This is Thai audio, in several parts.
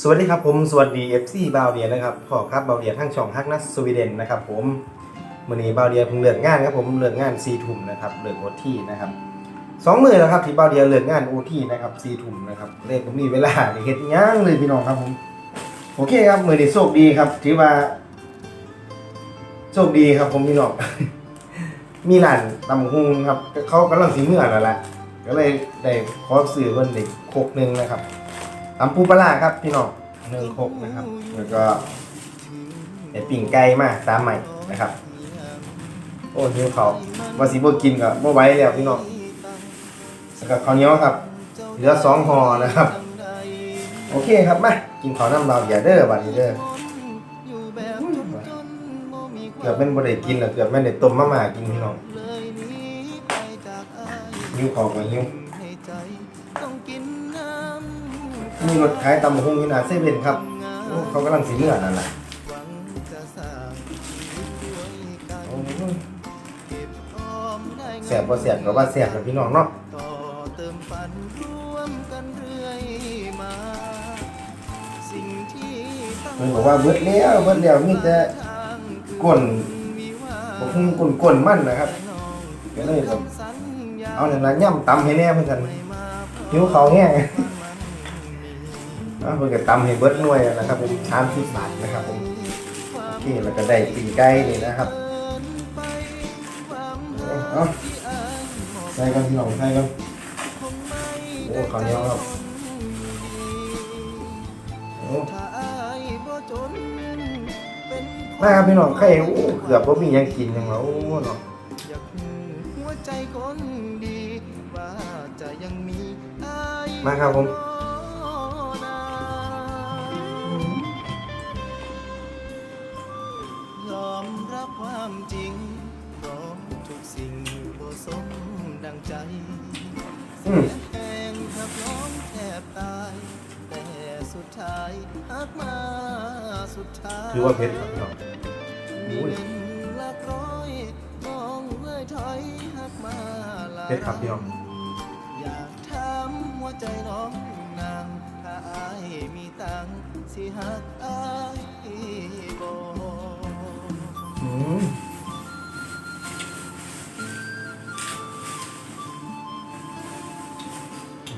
สวัสดีครับผมสวัสดี FC บาวเดียนะครับขอครับบาวเดียทั้งช่องฮักนัสสวีเดนนะครับผมวันนี้บาวเดียเพิ่งเลิกงานครับผมเลิกงานซีทุ่มนะครับเลิกโอทีนะครับสองมือแล้วครับที่บาวเดียเลิกงานโอทีนะครับซีทุ่มนะครับเล่นผมมีเวลาได้เฮ็ดย่างเลยพี่น้องครับผมโอเคครับมือนี้โชคดีครับถือว่าโชคดีครับผมพี่น้องมีร้านตำหุงครับเขากำลังสีเมื่อแล้วแหละก็เลยได้ขอซื้อเพิ่นเด็กคกหนึงนะครับ ตำปูปลาร้าครับพี่น้องหนึ่งครกนะครับ แล้วก็ไอปิ่งไก่มาสามใหม่นะครับ โอ้หิวเขาวว่าสิบ่กินก็บ่ไหวแล้วพี่น้องแล้วก็ข้าวเหนียวครับ เหลือสองห่อนะครับ โอเคครับมากินข้าวน้ำเบาอย่าเด้อบัดนี้เด้อเกือบเป็นบ่ได้กินแล้วเกือบแม่นได้ต้มมาม่ากินพี่น้องหิวข้าวก็หิว มีรถขายตำหุ่งที่หน้าเซเว่นครับโอ้เขากำลังสิเมื่อนั่นแหละแสบบ่แสบก็ว่าแสบนะพี่น้องเนาะมันบอกว่าเบิดแล้วเบิดแล้วมีแต่ก้นวิวาบ่คงก้นก้นมันนะครับก็เลยแบบเอาเนี่ยละย่ำตำให้แน่เพิ่อนกันหิวเขาแงมันมี เพิ่นก็ตำให้เบิดหน่วยนะครับผม30บาทนะครับผมโอเคแล้วก็ได้ปีกไก่นี่นะครับเอาใส่กันพี่น้องใส่กันโอ้ข้าวเหนียวครับมาครับพี่น้องไข่โอ้เกือบบ่ามียังกินยังแล้วโอ้เนาะมาครับผม ถือว่าเผ็ดครับพี่น้องมีเงินหลักร้อยน้องเลยถอยหักมาหลายเผ็ดครับพี่น้องอยากถามหัวใจน้องนางถ้าอายมีตังค์สิหักอายบ่อืม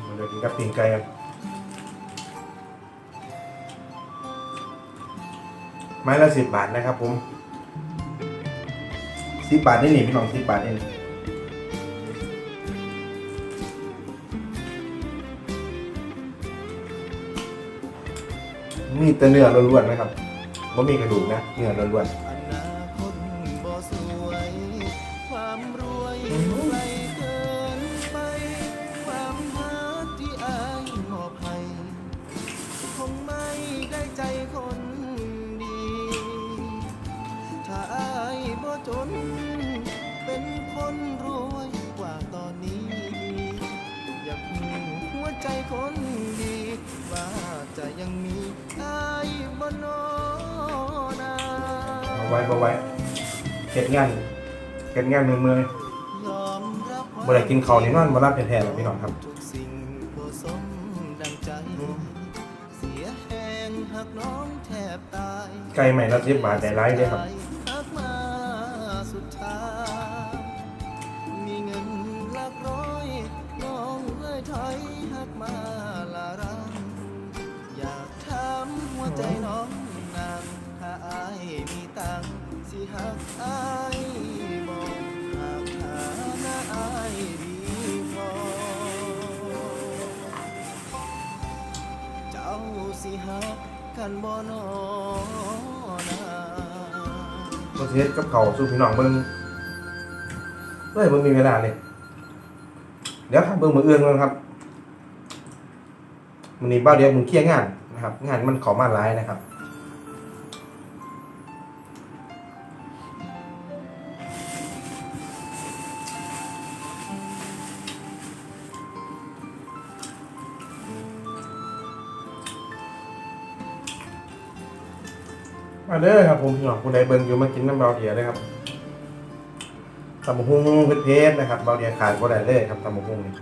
มาเดี๋ยวกินกับปีกไก่กัน ไม้ละสิบบาทนะครับผมสิบบาทนี่นี่พี่น้องสิบบาทนี่นี่มีแต่เนื้อล้วนๆนะครับไม่มีกระดูกนะ เนื้อล้วนๆ ว้เอาไว้เก็ดงานเก็ดงานเมื่อยยอมรับๆบ่ได้กินข้าวนี่นอนบ่รับแท้ๆหรอกพี่น้องครับทุกสิ่งบ่สมดังใจเสียแหงหักน้องแทบตายไก่ใหม่ละสิบบาทได้หลายเลยครับหักมาสุดท้ายมีเงินหลักร้อยน้องเลยถอยหักมา กันบ่นอนาประเทศกับเขาสู่พี่น้องเบิ้งเฮ้ยบ่มีเวลาเลยเดี๋ยวทำเบิ้งมื้ออื่นก่อนครับมันนี้บ้าเดียวมึงเคลียร์งานนะครับ งานมันขอมาหลายนะครับ มาเด้อครับผมพี่น้องผู้ใดเบิ่งอยู่มากินน้ำเบาเดียเลยครับตำบักหุ่งเผ็ดๆนะครับเบาเดียขาดบ่ได้เลยครับตำบักหุ่งนี่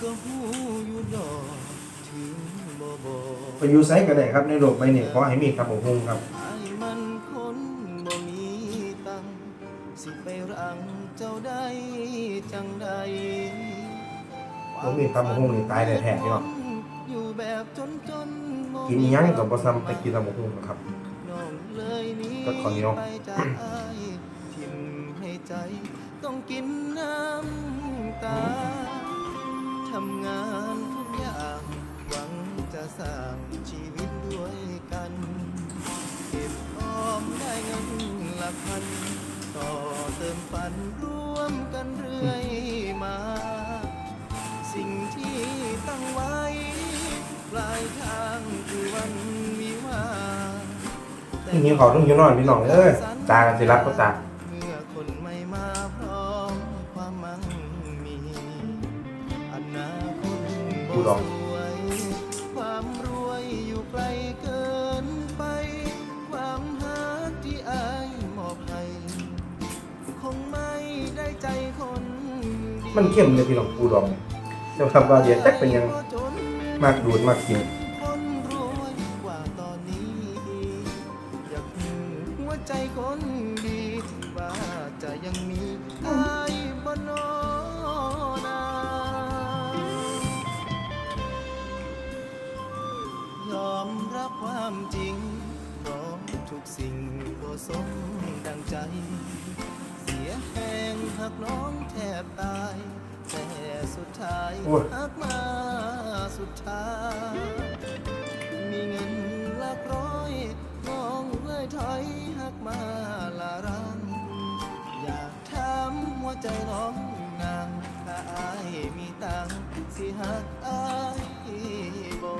ก็หูอยู่ดอกถึงบ่บอกไปอยู่ไซก็ได้ครับในโลกใบนี้ขอให้มีตำบักหุ่งครับไอ้มันคนบ่มีตังค์สิไปรังเจ้าได้จังใดบ่มีตำบักหุ่งนี่ตายแท้ๆพี่น้อง กินอิหยังก็บ่ซ้ำไปกินตำบักหุ่งนะครับน้องเลยหนี้ก็ข้าวเหนียวไปจากอ้ายทิ่มให้ใจต้องกินน้ำตาทำงานทุกอย่างหวังจะสร้างชีวิตด้วยกันเก็บออมได้เงินหลักพัน ต่อเติมฝันร่วมกันเรื่อยมา สิ่งที่ตั้งไว้ ปลายทางคือวันวิวาห์ต้องหิวข้าวต้องหิวนอนพี่น้องเอ้ยตากันสิรับก็ตาเมื่อคนไม่มาพร้อมความมั่งมีอนาคตพูดออกสวยความรวยอยู่ไกลเกินไป ความหาที่อายมอบให้คงไม่ได้ใจคนดีมันเข้มเลยพี่น้องปูดองจะทำบาเดียจักเป็นหยัง มากดูดมากกินยอมรับความจริงพราะทุกสิ่งก็สมดังใจ เสียแหงหักน้องแทบตาย แต่สุดท้ายโอ้ยหักมาสุดท้าย มีเงินหลักร้อยน้องเลยถอยหักมาลารัง อยากถามหัวใจน้องนางถ้าอายมีตังค์สิหักอายบ่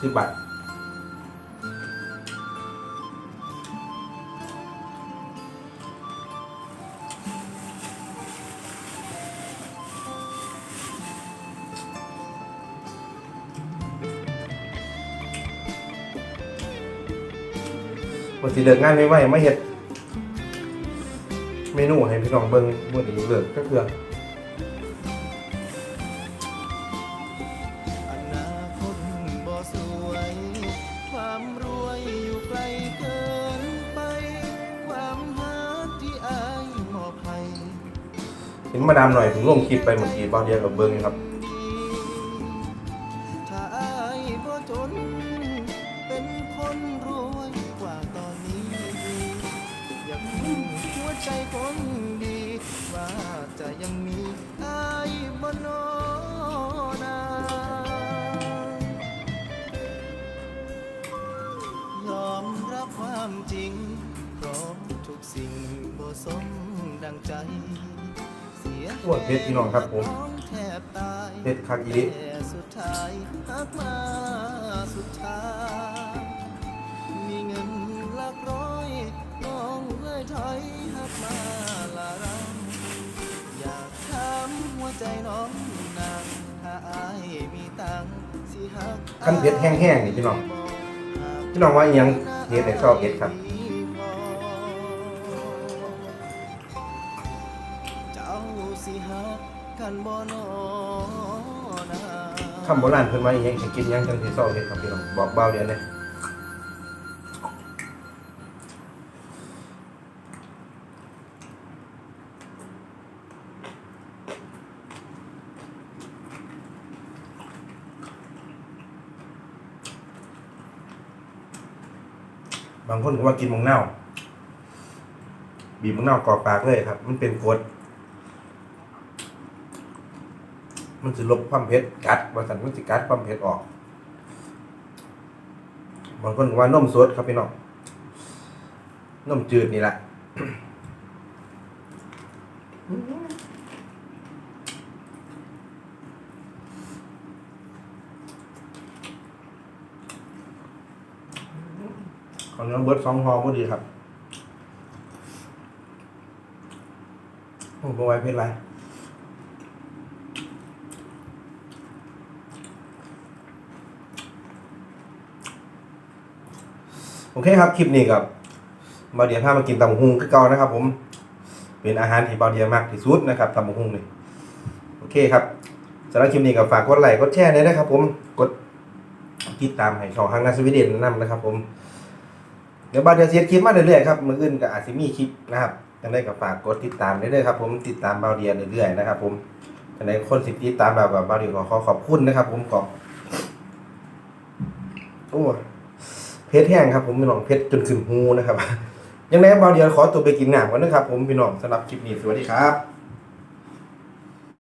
สิบบาท วันที่เลิกงานไม่ไหวมาเฮ็ดเมนูให้พี่น้องเบิ่งมื้อนี้เลิกก็คืออนาคตบ่สวยความรวยอยู่ไกลเกินไปความหาที่อายมอบให้เห็นมาดามหน่อยถึงลงคลิปไปเมื่อกี้บางเดียวกับเบิ่งครับถ้าอายบ่จนเป็นคนรวยกว่าตอ ใจคนดี ว่าจะยังมีอายบ่นอนายอมรับความจริงเพราะทุกสิ่งบ่สมดังใจ เสียโอ้ยเพชรพี่น้องครับผมน้องแทบตายเพชรคักอีหลิแต่สุดท้ายหักมาสุดท้ายมีเงินหลักร้อยน้องเลยถอยหัก มาลารังอยากถามหัวใจน้องนางถ้าอายมีตังค์สิหักคันเผ็ดแห้งๆนี่พี่น้องพี่น้องว่าอิหยังเฮ็ดให้ชอบเฮ็ดครับ เจ้าสิหักกันบ่นอนา คำโบราณเพิ่นว่าอิหยังสิกินหยังจังสิเศร้าเฮ็ดครับพี่น้องบอกเบาเดียวเบางคนก็ว่ากินมังเน่า บีบมังเน่ากรอกปากเลยครับ มันเป็นกรดมันจะลบความเผ็ดกัดบางสันมันจะกัดความเผ็ดออก บางคนก็ว่านมสดครับพี่น้องนมจืดนี่แหละ ของน้องเบิร์ดสองหอก็ดีครับโอ้โหไว้เพชรไรโอเคครับ คลิปนี้กับบาเดียพามากินตำหุงคือเก่านะครับ ผม เป็นอาหารที่บาเดียมากที่สุดนะครับตำหุงนี่โอเคครับสำหรับคลิปนี้ก็ฝากกดไลค์กดแชร์ด้วยนะครับ ผมกดติดตามให้ช่องฮังนาสวีเดนนำนะครับ ผม ดี๋ยวบาเดียเสียคลิปมาเรื่อยๆครับมืออื่นก็อาจจะมีคลิปนะครับยังได้ก็ฝากกดติดตามได้เลยๆครับผมติดตามบาเดียเรื่อยๆนะครับผมยังไงคนสิติดตามเรากับบาเดียก็ขอขอบคุณนะครับ ผมขอบโอ้เพชรแห้งครับผมพี่น้องเพชรจนขึ้นหูนะครับยังไงบาเดียขอตัวไปกินหน้ำก่อนนะครับผมพี่น้องสำหรับคลิปนี้สวัสดีครับ